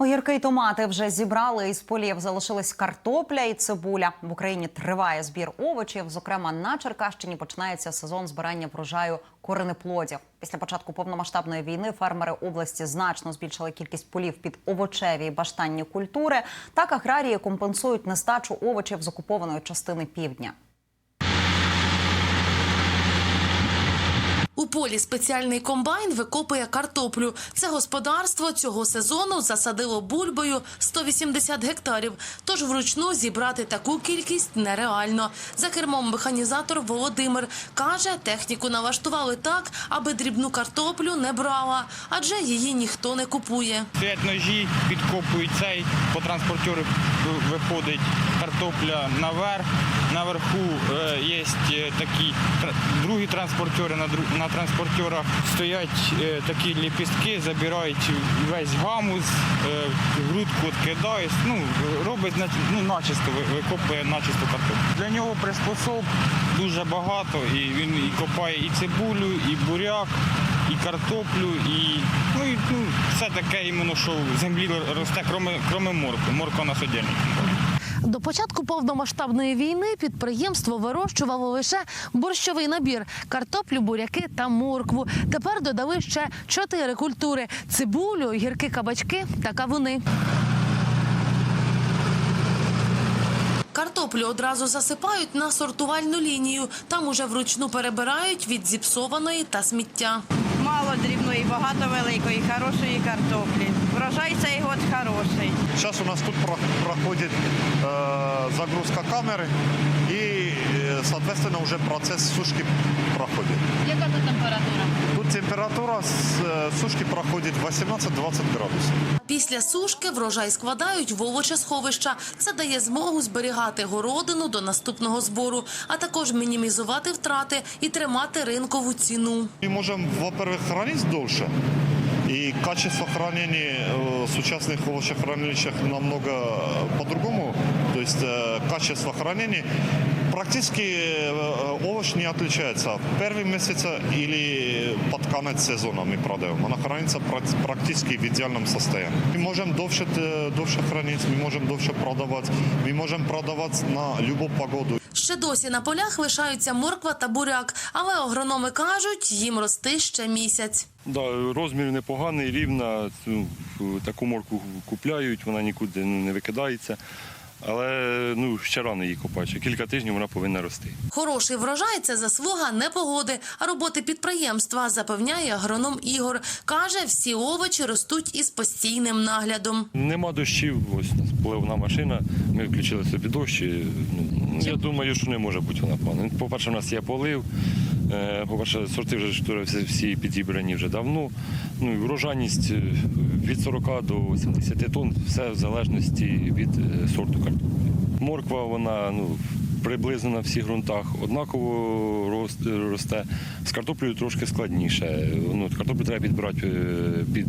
Огірки й томати вже зібрали із полів. Залишились картопля і цибуля. В Україні триває збір овочів. Зокрема, на Черкащині починається сезон збирання врожаю коренеплодів. Після початку повномасштабної війни фермери області значно збільшили кількість полів під овочеві і баштанні культури. Так аграрії компенсують нестачу овочів з окупованої частини півдня. У полі спеціальний комбайн викопує картоплю. Це господарство цього сезону засадило бульбою 180 гектарів. Тож вручну зібрати таку кількість нереально. За кермом механізатор Володимир каже, техніку налаштували так, аби дрібну картоплю не брала, адже її ніхто не купує. Стоять ножі, підкопують цей, по транспортеру виходить картопля наверх. Наверху е, є такі другі транспортери, на, транспортерах стоять е, такі ліпістки, забирають весь гамус, е, грудку відкидають, ну, робить ну, начисто, викопує начисто картоплю. Для нього приспособ дуже багато, і він і копає і цибулю, і буряк, і картоплю, і ну, і, ну все таке іменно, що в землі росте, кроме, моркви. Морква на содільник. До початку повномасштабної війни підприємство вирощувало лише борщовий набір картоплю, буряки та моркву. Тепер додали ще чотири культури: цибулю, гірки, кабачки та кавуни. Картоплю одразу засипають на сортувальну лінію. Там уже вручну перебирають від зіпсованої та сміття. Мало дрібної, багато великої, хорошої картоплі Врожай цей год хороший. Сейчас у нас тут про- проходит э, загрузка камеры и, э, соответственно, уже процесс сушки проходит. Яка тут температура? Тут температура с э, сушки проходит 18-20 градусов. Після сушки врожай складають в овочесховища. Це дає змогу зберігати городину до наступного збору, а також мінімізувати втрати і тримати ринкову ціну. Мы можем, во-первых, хранить дольше. И качество хранения э, в сучасных овощехранилищах намного э, по-другому. То есть э, качество хранения практически э, овощ не отличается. В первый месяц или под конец сезона мы продаем. Она хранится прак- практически в идеальном состоянии. Мы можем дольше, э, дольше хранить, мы можем дольше продавать. Мы можем продавать на любую погоду. Ще досі на полях лишаються морква та буряк, але агрономи кажуть, їм рости ще місяць. Да, розмір непоганий, рівна. Ну, таку морку купляють, вона нікуди ну, не викидається. Але ну, ще рано її копати. Ще Кілька тижнів вона повинна рости. Хороший врожай це заслуга не погоди, а роботи підприємства, запевняє агроном Ігор. Каже, всі овочі ростуть із постійним наглядом. Нема дощів, ось нас поливна машина. Ми включили собі дощ. і, Ну, я думаю, що не може бути вона погана. По-перше, у нас є полив. Е, По-перше, сорти вже всі- всі підібрані вже давно. Ну, і врожайність е, від 40 до 80 тонн, все в залежності від е, сорту картоплі. Морква, вона ну, приблизно на всіх ґрунтах однаково рос- росте. З картоплею трошки складніше. Ну, картоплю треба підбирати під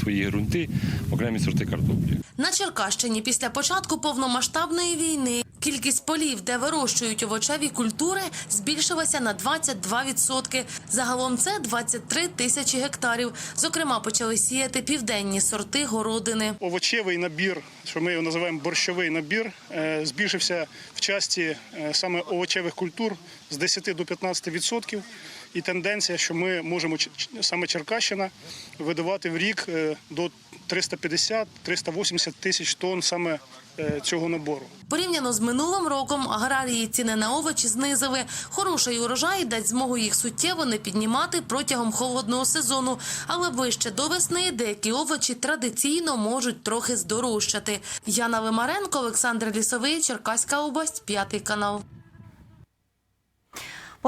свої ґрунти, окремі сорти картоплі. На Черкащині після початку повномасштабної війни кількість полів, де вирощують овочеві культури, збільшилася на 22%. Загалом це 23 тисячі гектарів. Зокрема, почали сіяти південні сорти городини. овочевий набір, що ми його називаємо борщовий набір, е, збільшився в часті е, саме овочевих культур з 10 до 15 відсотків. І тенденція, що ми можемо саме Черкащина видавати в рік е, до 350-380 тисяч тонн саме е, цього набору. Порівняно з минулим роком аграрії ціни на овочі знизили. Хороший урожай дасть змогу їх суттєво не піднімати протягом холодного сезону. Але вище до весни деякі овочі традиційно можуть трохи здорожчати. Яна Лимаренко, Олександр Лісовий, Черкаська область, п'ятий канал.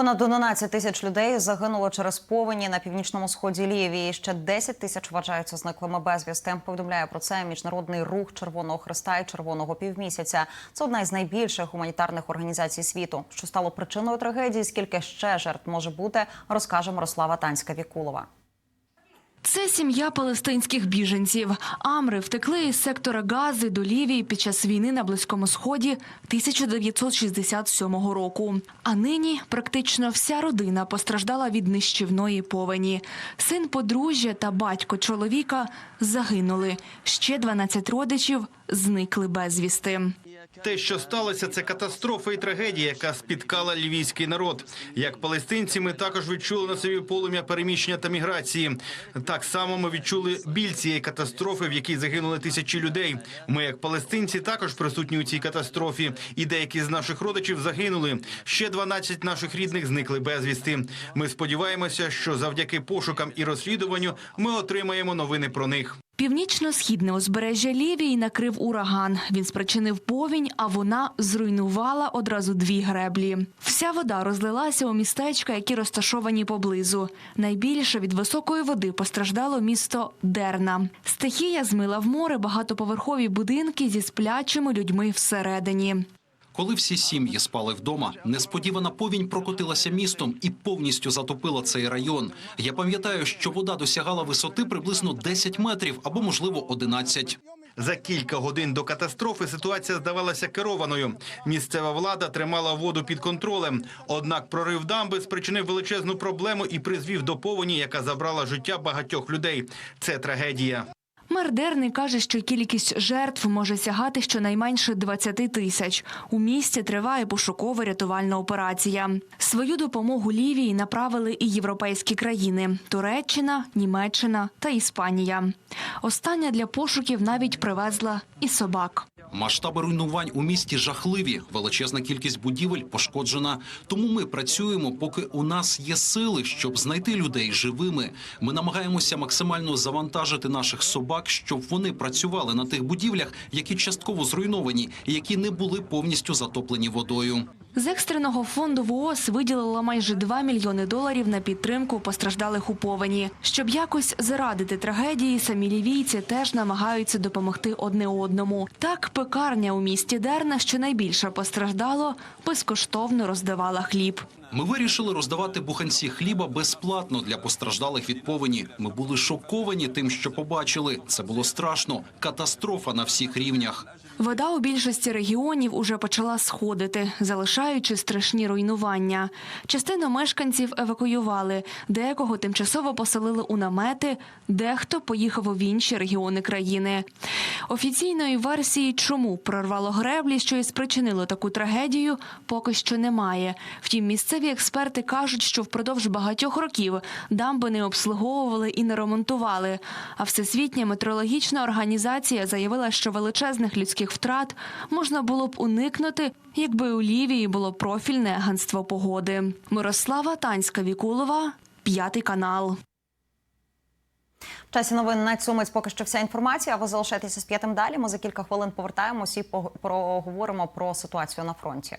Понад 11 тисяч людей загинуло через повені на північному сході Лівії. Ще 10 тисяч вважаються зниклими безвісти. Повідомляє про це міжнародний рух Червоного Христа і Червоного Півмісяця. Це одна із найбільших гуманітарних організацій світу. Що стало причиною трагедії? Скільки ще жертв може бути? Розкаже Мирослава Танська Вікулова. Це сім'я палестинських біженців. Амри втекли із сектора Гази до Лівії під час війни на Близькому Сході 1967 року. А нині практично вся родина постраждала від нищівної повені. Син подружжя та батько чоловіка загинули. Ще 12 родичів зникли безвісти. Те, що сталося, це катастрофа і трагедія, яка спіткала львівський народ. Як палестинці, ми також відчули на собі полум'я переміщення та міграції. Так само ми відчули біль цієї катастрофи, в якій загинули тисячі людей. Ми, як палестинці, також присутні у цій катастрофі. І деякі з наших родичів загинули. Ще 12 наших рідних зникли безвісти. Ми сподіваємося, що завдяки пошукам і розслідуванню ми отримаємо новини про них. Північно-східне узбережжя Лівії накрив ураган. Він спричинив повінь, а вона зруйнувала одразу дві греблі. Вся вода розлилася у містечка, які розташовані поблизу. Найбільше від високої води постраждало місто Дерна. Стихія змила в море багатоповерхові будинки зі сплячими людьми всередині. Коли всі сім'ї спали вдома, несподівана повінь прокотилася містом і повністю затопила цей район. Я пам'ятаю, що вода досягала висоти приблизно 10 метрів або, можливо, 11. За кілька годин до катастрофи ситуація здавалася керованою. Місцева влада тримала воду під контролем. Однак прорив дамби спричинив величезну проблему і призвів до повені, яка забрала життя багатьох людей. Це трагедія. Мер Дерни каже, що кількість жертв може сягати щонайменше 20 тисяч. У місті триває пошукова рятувальна операція. Свою допомогу Лівії направили і європейські країни: Туреччина, Німеччина та Іспанія. Остання для пошуків навіть привезла і собак. Масштаби руйнувань у місті жахливі. Величезна кількість будівель пошкоджена. Тому ми працюємо, поки у нас є сили, щоб знайти людей живими. Ми намагаємося максимально завантажити наших собак, щоб вони працювали на тих будівлях, які частково зруйновані і які не були повністю затоплені водою. З екстреного фонду ВООЗ виділила майже 2 мільйони доларів на підтримку постраждалих у повені. Щоб якось зарадити трагедії, самі лівійці теж намагаються допомогти одне одному. Так, пекарня у місті Дерна, що найбільше постраждало, безкоштовно роздавала хліб. Ми вирішили роздавати буханці хліба безплатно для постраждалих від повені. Ми були шоковані тим, що побачили. Це було страшно. Катастрофа на всіх рівнях. Вода у більшості регіонів уже почала сходити, залишаючи страшні руйнування. Частину мешканців евакуювали, декого тимчасово поселили у намети, дехто поїхав у інші регіони країни. Офіційної версії, чому прорвало греблі, що і спричинило таку трагедію, поки що немає. Втім, місцеві експерти кажуть, що впродовж багатьох років дамби не обслуговували і не ремонтували. А Всесвітня метеорологічна організація заявила, що величезних людських втрат можна було б уникнути, якби у Лівії було профільне агентство погоди. Мирослава Танська Вікулова, п'ятий канал. В часі новин на цьому поки що вся інформація. Ви залишайтеся з п'ятим далі. Ми за кілька хвилин повертаємось і пог- поговоримо про ситуацію на фронті.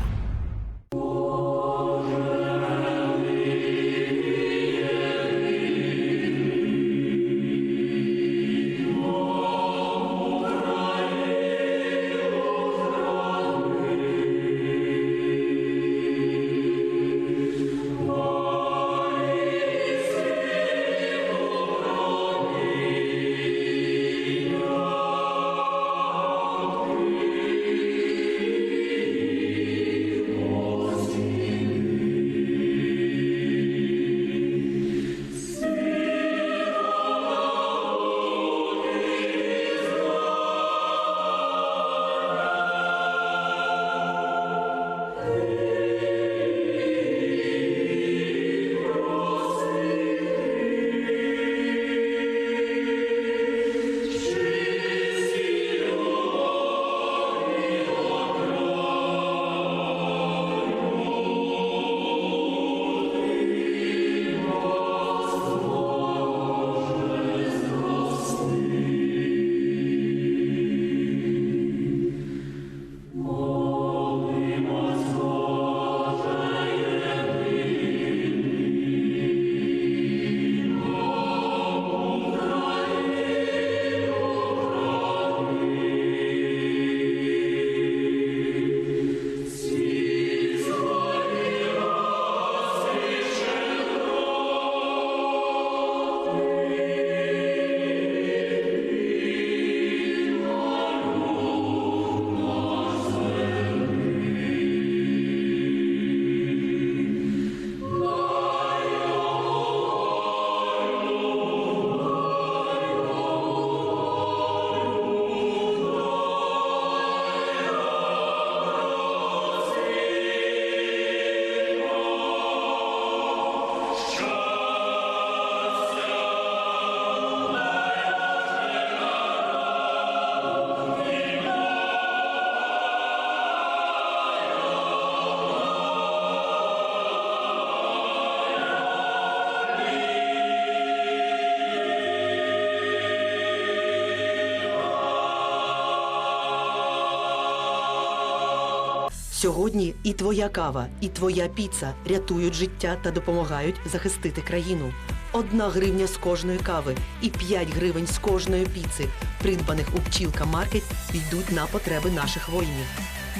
Сьогодні і твоя кава, і твоя піца рятують життя та допомагають захистити країну. Одна гривня з кожної кави і 5 гривень з кожної піци, придбаних у пчілка Маркет, йдуть на потреби наших воїнів.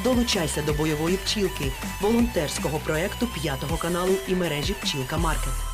Долучайся до бойової пчілки, волонтерського проекту п'ятого каналу і мережі Пчілка Маркет.